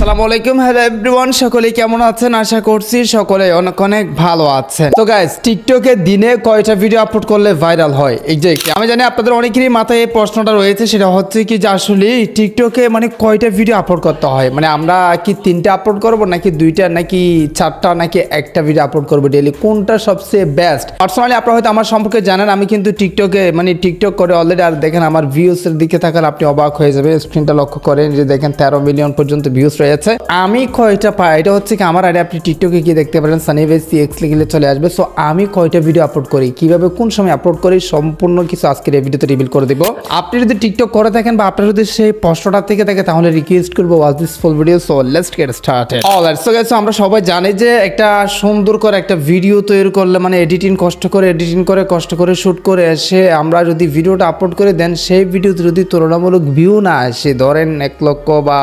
আসসালামু আলাইকুম। Hello everyone সকলে কেমন আছেন? আশা করছি সকলে অনেক অনেক ভালো আছেন। তো গাইস টিকটকে দিনে কয়টা ভিডিও আপলোড করলে ভাইরাল হয়? এক্স্যাক্টলি আমি জানি আপনাদের অনেকেরই মাথায় এই প্রশ্নটা রয়েছে, সেটা হচ্ছে কি যে আসলে টিকটকে মানে কয়টা ভিডিও আপলোড করতে হয়? মানে আমরা কি তিনটা আপলোড করব, নাকি দুইটা, নাকি চারটা, নাকি একটা ভিডিও আপলোড করব ডেলি কোনটা সবচেয়ে বেস্ট পার্সোনালি আপনারা হয়তো আমার সম্পর্কে জানেন, আমি কিন্তু টিকটকে মানে টিকটক করে অলরেডি আর দেখেন আমার ভিউস এর দিকে থাকার আপনি অবাক হয়ে যাবে স্ক্রিনটা লক্ষ্য করেন যে দেখেন তেরো মিলিয়ন পর্যন্ত ভিউস রয়েছে আমি কয়টা পাই? এটা হচ্ছে কি আমার আইডি আপনি টিকটকে গিয়ে দেখতে পারেন সানি সানিভেজ সিএক্স লিখলে চলে আসবে। সো আমি কয়টা ভিডিও আপলোড করি? কীভাবে কোন সময় আপলোড করি? সম্পূর্ণ কিছু আজকের এই ভিডিওতে রিভিল করে দিব। আপনি যদি টিকটক করে থাকেন বা আপনার যদি সেই প্রশ্নটা থেকে থাকে, তাহলে রিকোয়েস্ট করব watch this full video so let's get started alright so guys আমরা সবাই জানি যে একটা সুন্দর করে একটা ভিডিও তৈরি করলে মানে এডিটিং কষ্ট করে এডিটিং করে, কষ্ট করে শুট করে এসে আমরা যদি ভিডিওটা আপলোড করে দেন সেই ভিডিওতে যদি তুলনামূলক ভিউ না আসে, ধরেন এক লক্ষ বা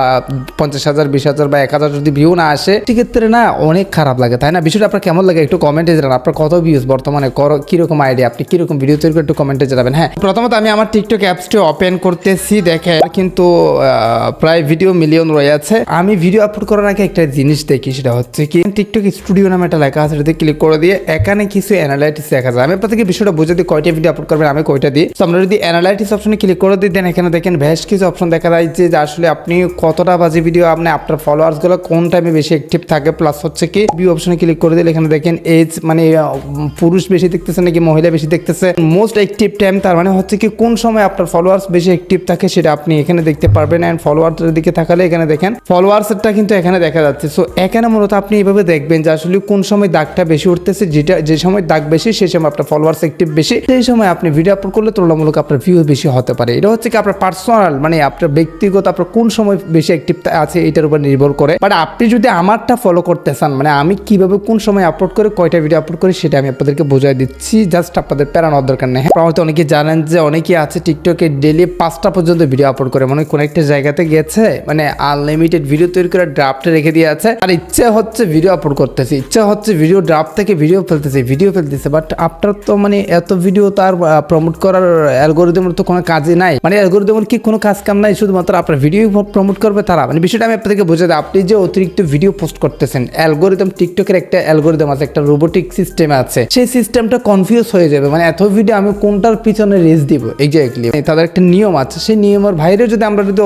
পঞ্চাশ হাজার বিশ হাজার বা এক হাজার যদি ভিউ না আসে, সেক্ষেত্রে না অনেক খারাপ লাগে, তাই না? বিষয়টা আপনার কেমন লাগে একটু কমেন্টে জানান, আপনার কত ভিউজ বর্তমানে, কর- কীরকম আইডিয়া আপনি কীরকম ভিডিও তৈরি করে একটু কমেন্টে জানাবেন হ্যাঁ? প্রথমত আমি আমার টিকটক অ্যাপসটি ওপেন করতেছি দেখে কিন্তু প্রায় ভিডিও মিলিয়ন রয়েছে। আমি ভিডিও আপলোড করার আগে একটা জিনিস দেখি, সেটা হচ্ছে কি টিকটক স্টুডিও নামে একটা লেখা আছে, সেটাতে ক্লিক করে দিয়ে এখানে কিছু অ্যানালাইটিস দেখা যায়। আমি আপনাদেরকে বিষয়টা বুঝে দিই কয়টা ভিডিও আপলোড করবেন, আমি কয়টা দিই। তো আমরা যদি অ্যানালাইটিস অপশনে ক্লিক করে দিই দেন এখানে দেখেন, বেশ কিছু অপশন দেখা যায় যে আসলে আপনি কতটা বাজে ভিডিও আপনি আপনার ফলোয়ার্সগুলো কোন টাইমে বেশি অ্যাক্টিভ থাকে? প্লাস হচ্ছে কি ভিউ অপশনে ক্লিক করে দিলে এখানে দেখেন এজ মানে পুরুষ বেশি দেখতেছে নাকি মহিলা বেশি দেখতেছে? মোস্ট অ্যাক্টিভ টাইম তার মানে হচ্ছে কি, কোন সময় আপনার ফলোয়ার্স বেশি অ্যাক্টিভ থাকে সেটা আপনি এখানে দেখতে পারবেন। অ্যান্ড ফলোয়ার্সের দিকে তাকালে এখানে দেখেন ফলোয়ার্সেরটা কিন্তু এখানে দেখা যাচ্ছে। সো এখানে মূলত আপনি এইভাবে দেখবেন যে আসলে কোন সময় দাগটা বেশি উঠতেছে, যেটা, যে সময় দাগ বেশি সেই সময় আপনার ফলোয়ার্স অ্যাক্টিভ বেশি, সেই সময় আপনি ভিডিও আপলোড করলে তুলনামূলক আপনার ভিউ বেশি হতে পারে। এটা হচ্ছে কি আপনার পার্সোনাল মানে আপনার ব্যক্তিগত, আপনার কোন সময় বেশি অ্যাক্টিভ আছে, এটার উপর নির্ভর করে। বাট আপনি যদি আমারটা ফলো করতে চান মানে আমি কীভাবে কোন সময় আপলোড করে, কয়টা ভিডিও আপলোড করি, সেটা আমি আপনাদেরকে বোঝাই দিচ্ছি। জাস্ট আপনাদের প্যারানোর দরকার নেই। আপনারা হয়তো অনেকে জানেন যে অনেকে আছে টিকটকে ডেলি পাঁচটা পর্যন্ত ভিডিও আপলোড করে। মানে কোন একটা জায়গাতে গেছে মানে আনলিমিটেড ভিডিও তৈরি করে ড্রাফটে রেখে দিয়ে আছে। আর ইচ্ছে হচ্ছে ভিডিও আপলোড করতেছে। ইচ্ছে হচ্ছে ভিডিও ড্রাফট থেকে ভিডিও ফেলতেছে ভিডিও ফেলতেছে। বাট আপনার তো মানে এত ভিডিও তার প্রমোট করার অ্যালগোরিদমের তো কোনো কাজই নাই। মানে অ্যালগোরিদমের কি কোনো কাজ কাম নাই, শুধুমাত্র আপনার ভিডিও প্রমোট করবে তারা। মানে বিষয়টা আমি আপনাদেরকে বোঝা দিই আপনি যে অতিরিক্ত ভিডিও পোস্ট করতেছেন অ্যালগোরিদম টিকটকের একটা অ্যালগোরিদম আছে, একটা রোবোটিক সিস্টেম আছে, সেই সিস্টেমটা কনফিউজ হয়ে যাবে। মানে এত ভিডিও আমি কোনটার পিছনে রেস দিব? এক্স্যাক্টলি তাদের একটা নিয়ম আছে, সেই নিয়মের বাইরে যদি আমরা যদি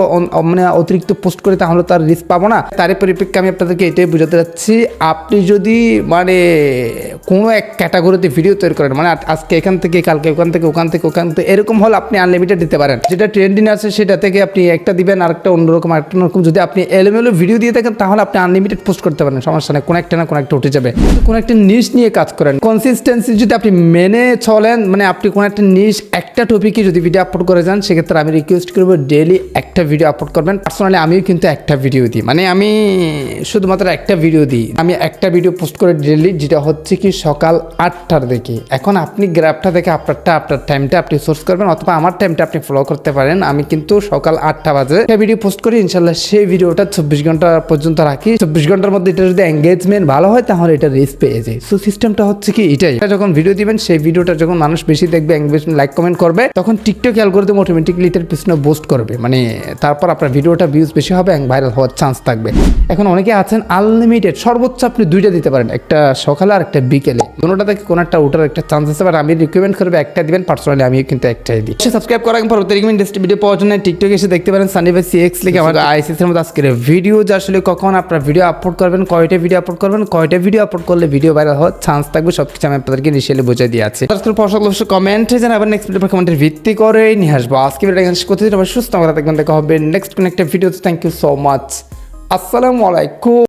মানে অতিরিক্ত পোস্ট করি, তাহলে তার রিস্ক পাবো না। তার পরিপ্রেক্ষিতে আমি আপনাদেরকে এটাই বোঝাতে চাচ্ছি আপনি যদি মানে কোনো এক ক্যাটাগরিতে ভিডিও তৈরি করেন মানে আজকে এখান থেকে, কালকে ওখান থেকে ওখান থেকে ওখান থেকে, এরকম হলে আপনি আনলিমিটেড দিতে পারেন। যেটা ট্রেন্ডিং আছে, সেটা থেকে আপনি একটা দিবেন, আরেকটা অন্যরকম আরেকটা অন্যরকম। যদি আপনি এলোমেলো ভিডিও দিয়ে থাকেন তাহলে আপনি আনলিমিটেড পোস্ট করতে পারেন, সমস্যা নেই। কোনো একটা না কোনো একটা উঠে যাবে। কোনো একটা নিশ নিয়ে কাজ করেন। কনসিস্টেন্সি যদি আপনি মেনে চলেন মানে আপনি কোনো একটা নিশ একটা টপিকে যদি ভিডিও আপলোড করে যান, সেক্ষেত্রে আমি রিকোয়েস্ট করব ডেলি একটা ভিডিও আপলোড করবেন। পার্সোনালি আমিও কিন্তু একটা ভিডিও দিই। মানে আমি শুধুমাত্র একটা ভিডিও দিই। আমি একটা ভিডিও পোস্ট করে ডেলি যেটা হচ্ছে কি সকাল আটটার দিকে। এখন আপনি গ্রাফটা দেখে আপনারটা আপনার টাইমটা আপনি সোর্স করবেন, অথবা আমার টাইমটা আপনি ফলো করতে পারেন। আমি কিন্তু সকাল আটটা বাজে একটা ভিডিও পোস্ট করি ইনশাল্লাহ সেই ভিডিওটা চব্বিশ ঘণ্টা পর্যন্ত রাখি। চব্বিশ ঘণ্টার মধ্যে এটা যদি এঙ্গেজমেন্ট ভালো হয় তাহলে এটা রিস্ক পেয়ে যায়। সো সিস্টেমটা হচ্ছে কি এটাই। যখন ভিডিও দিবেন সেই ভিডিওটা যখন মানুষ বেশি দেখবে এঙ্গেজমেন্ট লাইক কমেন্ট করবে তখন টিকটক অ্যালগোরিদম অটোমেটিকলি এটার পিছনে বুস্ট করবে। মানে তারপর আপনার ভিডিওটা ভিউজ বেশি হবে এবং ভাইরাল হওয়ার চান্স থাকবে। এখন অনেকে আছেন আনলিমিটেড সর্বোচ্চ আপনি দুইটা দিতে পারেন একটা সকালে আর একটা বিকেলে। দুটোটা থেকে কোনো একটা ওঠার একটা চান্স আছে বাট আমি রিকমেন্ড করবে একটা দিবেন পার্সোনালি আমি কিন্তু একটাই দিই। সাবস্ক্রাইব করার পরবর্তী ইন্ডাস্ট্রি ভিডিও পাওয়ার জন্য টিকটকে এসে দেখতে পারেন সানি ভাই সিএক্স লিখে আমার আইসিসির মধ্যে আজকের ভিডিও যে আসলে কখন আপনার ভিডিও আপলোড করবেন, কয়টা ভিডিও আপলোড করবেন, কয়টা ভিডিও আপলোড করলে ভিডিও ভাইরাল হওয়ার চান্স থাকবে সব কিছু আমি আপনাদেরকে ইনিশিয়ালি বোঝাই দিয়ে আছি। পছন্দ অবশ্যই কমেন্টে জানাবেন নেক্সট ভিডিও কমেন্টের ভিত্তি করে নিয়ে আসব। আজকে ভিডিও করতে সুস্থ আমরা দেখবেন দেখা হবে নেক্সট কোনো একটা video thank you so much আসসালামু আলাইকুম।